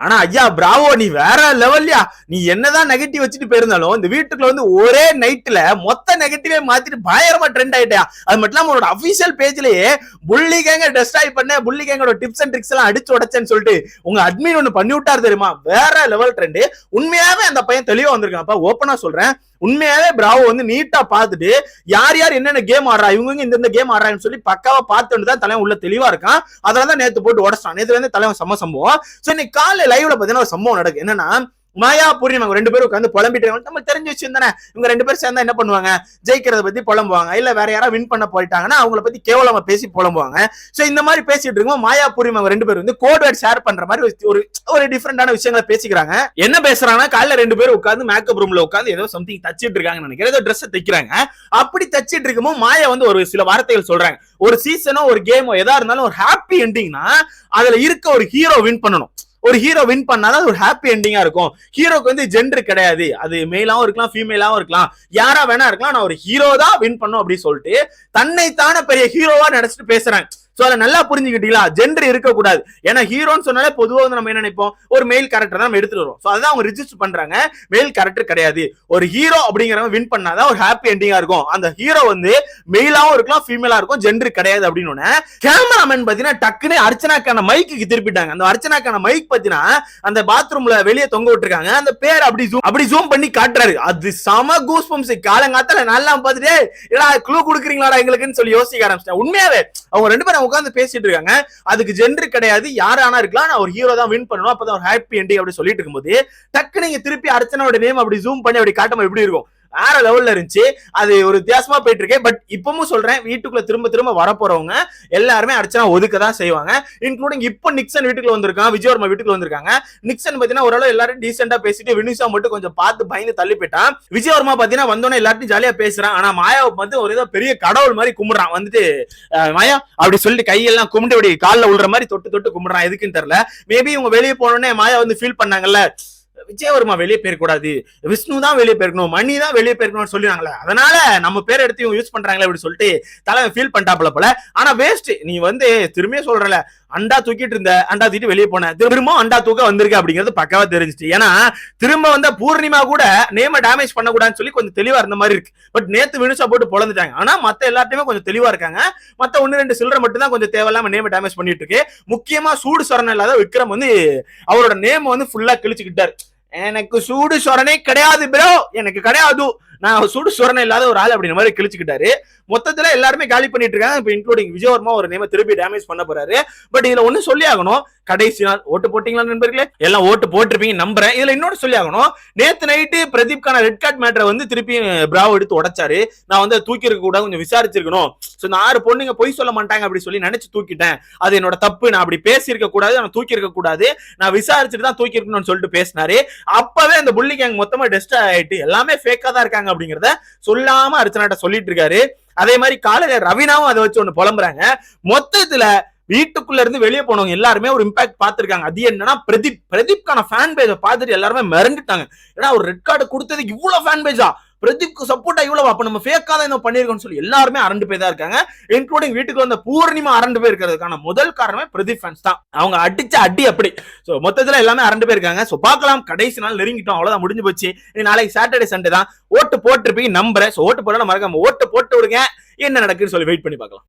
ஆனா ஐயா பிராவோ நீ வேற லெவல்யா நீ என்னதான் நெகட்டிவ் வச்சுட்டு போயிருந்தாலும் இந்த வீட்டுக்குள்ள வந்து ஒரே நைட்ல மொத்த நெகட்டிவே மாத்திட்டு பயங்கரமா ட்ரெண்ட் ஆயிட்டா அது மட்டும் இல்லாம உன்னோட அபிஷியல் பேஜ்லயே புள்ளி கேங்க டெஸ்ட்ராய் பண்ண புள்ளி கேங்கோட டிப்ஸ் அண்ட் ட்ரிக்ஸ் எல்லாம் அடிச்சு உடச்சேன்னு சொல்லிட்டு உங்க அட்மின் ஒண்ணு பண்ணி விட்டாரு தெரியுமா? வேற லெவல் ட்ரெண்ட் உண்மையாவே அந்த பையன் தெளிவா வந்திருக்கான்ப்பா ஓப்பனா சொல்றேன். உண்மையாவே பிராவோ வந்து நீட்டா பார்த்துட்டு யார் யார் என்னென்ன கேம் ஆடுறா இவங்க இந்த கேம் ஆடுறாங்கன்னு சொல்லி பக்காவா பார்த்துட்டு தான் தலைவன் உள்ள தெளிவா இருக்கான். அதனால தான் நேத்து போட்டு உடச்சான் நேத்துல இருந்து தலைவன் சம சம்பவம். சோ இன்னைக்கு காலைல லைவ்ல பாத்தீங்கன்னா ஒரு சம்பவம் நடக்கு என்னன்னா மாயா பூர்ணிமா ரெண்டு பேரும் உட்காந்து புலம்பிட்டு நம்ம தெரிஞ்சு வச்சிருந்தானே இவங்க ரெண்டு பேரும் சேர்ந்தா என்ன பண்ணுவாங்க? ஜெயிக்கிறத பத்தி புலம்புவாங்க. இல்ல வேற யாராவது வின் பண்ண போயிட்டாங்கன்னா அவங்கள பத்தி கேவலமா பேசி புலம்புவாங்க. சோ இந்த மாதிரி பேசிட்டு இருக்கும்போது மாயா பூர்ணிமா ரெண்டு பேரும் வந்து கோட் வேர்ட் ஷேர் பண்ற மாதிரி ஒரு- ஒரு டிஃப்ரெண்டான விஷயங்களை பேசிக்கிறாங்க. என்ன பேசுறாங்கன்னா காலைல ரெண்டு பேரும் உட்காந்து மேக்கப் ரூம்ல உட்காந்து ஏதோ சம்திங் தச்சிட்டு இருக்காங்கன்னு நினைக்கிறேன். ஏதோ ட்ரெஸ் தைக்கிறாங்க. அப்படி தச்சிட்டு இருக்கும்போது மாயா வந்து ஒரு சில வார்த்தைகள் சொல்றாங்க. ஒரு சீசனோ ஒரு கேமோ எதா இருந்தாலும் ஒரு ஹாப்பி என்டிங்னா அதுல இருக்க ஒரு ஹீரோ வின் பண்ணணும். ஒரு ஹீரோ வின் பண்ணாதான் அது ஒரு ஹாப்பி எண்டிங்கா இருக்கும். ஹீரோக்கு வந்து ஜென்டர் கிடையாது. அது மேலாவும் இருக்கலாம் ஃபீமேலாவும் இருக்கலாம். யாரா வேணா இருக்கலாம். நான் ஒரு ஹீரோ தான் வின் பண்ணும் அப்படின்னு சொல்லிட்டு தன்னைத்தான பெரிய ஹீரோவா நினைச்சிட்டு பேசுறேன். சோ அதை நல்லா புரிஞ்சுக்கிட்டீங்களா? ஜெண்டர் இருக்கக்கூடாது. ஏன்னா ஹீரோன்னு சொன்னாலே பொதுவாக வந்து நம்ம என்ன நினைப்போம்? ஒரு மெயில் கேரக்டர் தான் நம்ம எடுத்துட்டு வரும் சோ அதான் அவங்க ரிஜிஸ்டர் பண்றாங்க. மெயில் கேரக்டர் கிடையாது. ஒரு ஹீரோ அப்படிங்கிறவங்க வின் பண்ணாதான் ஒரு ஹாப்பி எண்டிங்கா இருக்கும். அந்த ஹீரோ வந்து மெயிலாவும் இருக்கலாம் ஃபீமேலா இருக்கும். ஜெண்டர் கிடையாது அப்படின்னு கேமராமேன் பாத்தீங்கன்னா டக்குன்னு அர்ச்சனாக்கான மைக்கு திருப்பிட்டாங்க. அந்த அர்ச்சனாக்கான மைக் பாத்தீங்கன்னா அந்த பாத்ரூம்ல வெளியே தொங்க விட்டுருக்காங்க. அந்த பேர் அப்படி ஜூம் அப்படி ஜூம் பண்ணி காட்டுறாரு. அது சம கூஸ் பம்ஸ் காலங்காத்தால நல்லா பார்த்துட்டு ஏடா க்ளூ கொடுக்குறீங்களாடா எங்களுக்குன்னு சொல்லி யோசிக்க ஆரம்பிச்சிட்டேன். உண்மையாவே அவங்க ரெண்டு பேரும் உட்காந்து பேசிட்டு இருக்காங்க. அதுக்கு ஜென்ரு கிடையாது. யாரானா ஆனா இருக்கலாம். நான் ஒரு ஹீரோ தான் வின் பண்ணணும். அப்பதான் ஒரு ஹாப்பி எண்டிங் அப்படி சொல்லிட்டு இருக்கும்போது டக்கு நீங்க திருப்பி அர்ச்சனாவோட நேம் அப்படி ஜூம் பண்ணி அப்படி காட்டும் எப்படி இருக்கும்? வேற லெவல்ல இருந்துச்சு. அது ஒரு வித்தியாசமா போயிட்டு இருக்கு பட் இப்பவும் சொல்றேன் வீட்டுக்குள்ள திரும்ப திரும்ப வரப்போறவங்க எல்லாருமே அர்ச்சனா ஒதுக்க தான் செய்வாங்க. இன்க்ளூடிங் இப்போ நிக்சன் வீட்டுக்குள்ள வந்திருக்கான் விஜயவர்மா வீட்டுக்குள்ள வந்திருக்காங்க. நிக்சன் பாத்தீங்கன்னா ஓரளவு எல்லாரும் டீசெண்டா பேசிட்டு வினுஷா மட்டும் கொஞ்சம் பார்த்து பயந்து தள்ளி போயிட்டான் விஜயவர்மா பாத்தீங்கன்னா வந்தோடனே எல்லாத்தையும் ஜாலியா பேசுறான். ஆனா மாயாவை வந்து ஒரு ஏதோ பெரிய கடவுள் மாதிரி கும்பிடுறான். வந்துட்டு மாயா அப்படி சொல்லிட்டு கையெல்லாம் கும்பிட்டு அப்படி காலில் விழுற மாதிரி தொட்டு தொட்டு கும்பிடுறான். எதுக்குன்னு தெரியல. மேபி இவங்க வெளியே போனோடனே மாயா வந்து ஃபீல் பண்ணாங்கல்ல. விஜயவர்மா வெளியே போயிருக்கூடாது விஷ்ணு தான் வெளியே போயிருக்கணும். மணி தான் வெளியே போயிருக்கணும்னு சொல்லிடுறாங்களே. அதனால நம்ம பேர் எடுத்து இவங்க யூஸ் பண்றாங்களே அப்படின்னு சொல்லிட்டு தலைவன் ஃபீல் பண்ணிட்டாப்ல போல. ஆனா வேஸ்ட் நீ வந்து திரும்பியே சொல்றல. அண்டா தூக்கிட்டு இருந்த அண்டா தூக்கிட்டு வெளியே போன. திரும்ப அண்டா தூக்க வந்திருக்கு அப்படிங்கிறது பக்காவா தெரிஞ்சுட்டு ஏன்னா திரும்ப வந்த பூர்ணிமா கூட நேம டேமேஜ் பண்ணக்கூடாதுன்னு சொல்லி கொஞ்சம் தெளிவா இருந்த மாதிரி இருக்கு. பட் நேத்து வினுசா போட்டு பொழந்துட்டாங்க. ஆனா மத்த எல்லாத்தையுமே கொஞ்சம் தெளிவா இருக்காங்க. மத்த ஒன்னு ரெண்டு சில்லறை மட்டும் தான் கொஞ்சம் தேவையில்லாம நேம டேமேஜ் பண்ணிட்டு இருக்கு. முக்கியமா சூடு சரணம் இல்லாத விக்ரம் வந்து அவரோட நேம் வந்து ஃபுல்லா கிழிச்சுக்கிட்டாரு. எனக்கு சூடு சொரணே கிடையாது ப்ரோ எனக்கு கிடையாது. நான் சுடு சொரணை இல்லாத ஒரு ஆள் அப்படின்ற மாதிரி கிழிச்சுக்கிட்டாரு. மொத்தத்துல எல்லாருமே காலி பண்ணிட்டு இருக்காங்க. இப்போ இன்க்ளூடிங் விஜயவர்மா ஒரு நேம திருப்பி டேமேஜ் பண்ண போறாரு. பட் இதுல ஒண்ணு சொல்லி ஆகணும். கடைசி நாள் ஓட்டு போட்டீங்களா நண்பர்களே? எல்லாம் ஓட்டு போட்டிருப்பீங்க நம்புறேன். இதுல இன்னொன்று சொல்லி ஆகணும். நேத்து நைட்டு பிரதீப்கான ரெட் கார்டு மேட்டரை வந்து திருப்பி பிராவ் எடுத்து உடைச்சாரு. நான் வந்து தூக்கி இருக்க கூட கொஞ்சம் விசாரிச்சிருக்கணும். ஸோ இந்த ஆறு பொண்ணுங்க பொய் சொல்ல மாட்டாங்க அப்படி சொல்லி நினைச்சு தூக்கிட்டேன். அது என்னோட தப்பு. நான் அப்படி பேசியிருக்க கூடாது. நான் தூக்கி இருக்க கூடாது. நான் விசாரிச்சுட்டு தான் தூக்கி இருக்கணும்னு சொல்லிட்டு பேசினாரு. அப்பவே அந்த புள்ளி கேங் மொத்தமா டெஸ்ட் ஆயிட்டு எல்லாமே ஃபேக்கா தான் இருக்காங்க அப்படிங்கறத சொல்லாம அர்ச்சனாட்ட சொல்லிட்டு இருக்காரு. அதே மாதிரி காலையில ரவினாவும் அதை வச்சு ஒண்ணு புலம்புறாங்க. மொத்தத்துல வீட்டுக்குள்ள இருந்து வெளியே போனவங்க எல்லாருமே ஒரு இம்பாக்ட் பார்த்திருக்காங்க. அது என்னன்னா பிரதீப் பிரதீப்கான ஃபேன் பேஜை பார்த்துட்டு எல்லாருமே மிரண்டுட்டாங்க. ஏன்னா ஒரு ரெட் கார்டு கொடுத்தது இவ்வளவு ஃபேன் பேஜா பிரதீப்க்கு சப்போர்ட்டா இவ்வளவு? அப்ப நம்ம ஃபேக்கா தான் என்ன பண்ணிருக்கோம்னு சொல்லி எல்லாருமே அரண்டு போய் தான் இருக்காங்க. இன்க்ளூடிங் வீட்டுக்கு வந்த பூர்ணிமா அரண்டு போயிருக்கிறதுக்கான முதல் காரணமே பிரதீப் ஃபேன்ஸ் தான். அவங்க அடிச்ச அடி அப்படி. சோ மொத்தத்துல எல்லாமே அரண்டு போயிருக்காங்க இருக்காங்க. சோ பார்க்கலாம். கடைசி நாள் நெருங்கிட்டோம். அவ்வளவுதான் முடிஞ்சு போச்சு. நாளைக்கு சாட்டர்டே சண்டே தான். ஓட்டு போட்டிருப்பீங்க நம்புறேன். ஸோ ஓட்டு போட மறக்காம ஓட்டு போட்டு விடுங்க. என்ன நடக்குன்னு சொல்லி வெயிட் பண்ணி பார்க்கலாம்.